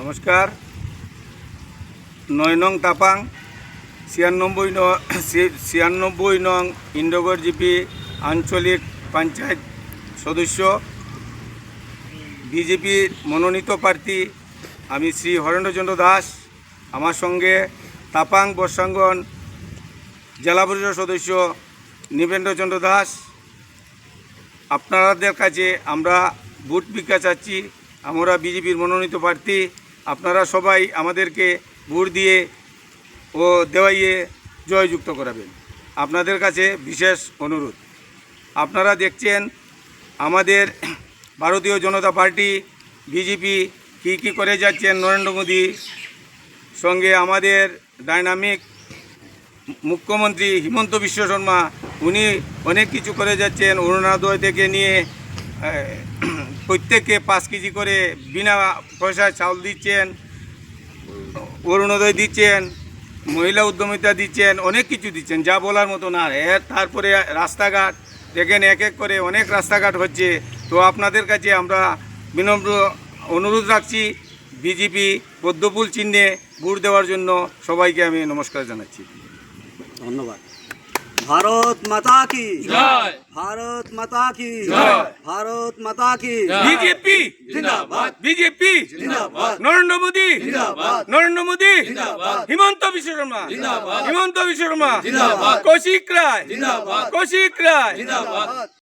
নমস্কার। নয় নং তাপাং, ছিয়ানব্বই ন ছিয়ানব্বই নং ইন্ডোগর জিপি আঞ্চলিক পঞ্চায়েত সদস্য, বিজেপির মনোনীত প্রার্থী আমি শ্রী হরেন্দ্রচন্দ্র দাস। আমার সঙ্গে তাপাং বর্ষাঙ্গন জেলা পরিষদ সদস্য নিবেন্দ্রচন্দ্র দাস। আপনাদের কাছে আমরা ভোট ভিক্ষা চাচ্ছি, আমরা বিজেপির মনোনীত প্রার্থী। আপনারা সবাই আমাদেরকে ভোট দিয়ে ও দেওয়াইয়ে জয়যুক্ত করাবেন। আপনাদের কাছে বিশেষ অনুরোধ। আপনারা দেখছেন আমাদের ভারতীয় জনতা পার্টি, বিজেপি কী কী করে যাচ্ছেন নরেন্দ্র মোদী সঙ্গে আমাদের ডাইনামিক মুখ্যমন্ত্রী হিমন্ত বিশ্ব শর্মা, উনি অনেক কিছু করে যাচ্ছেন। অরুণোদয় থেকে নিয়ে প্রত্যেককে পাঁচ কেজি করে বিনা পয়সায় চাউল দিচ্ছেন অরুণোদয় দিচ্ছেন মহিলা উদ্যমিতা দিচ্ছেন অনেক কিছু দিচ্ছেন যা বলার মতো না। এর তারপরে রাস্তাঘাট দেখেন এক এক করে অনেক রাস্তাঘাট হচ্ছে। তো আপনাদের কাছে আমরা বিনম্র অনুরোধ রাখছি বিজেপি পদ্মফুল চিহ্নে ভোট দেওয়ার জন্য সবাইকে আমি নমস্কার জানাচ্ছি। ধন্যবাদ। ভারত মাতা কি? জয়। ভারত মাতা কি? ভারত মাতা কি? বিজেপি। জিন্দাবাদ। বিজেপি। জিন্দাবাদ। নরেন্দ্র মোদী। জিন্দাবাদ। নরেন্দ্র মোদী। জিন্দাবাদ। হিমন্ত বিশ্ব শর্মা। জিন্দাবাদ। হিমন্ত বিশ্ব শর্মা। জিন্দাবাদ। কৌশিক রায়। জিন্দাবাদ। কৌশিক রায়। জিন্দাবাদ।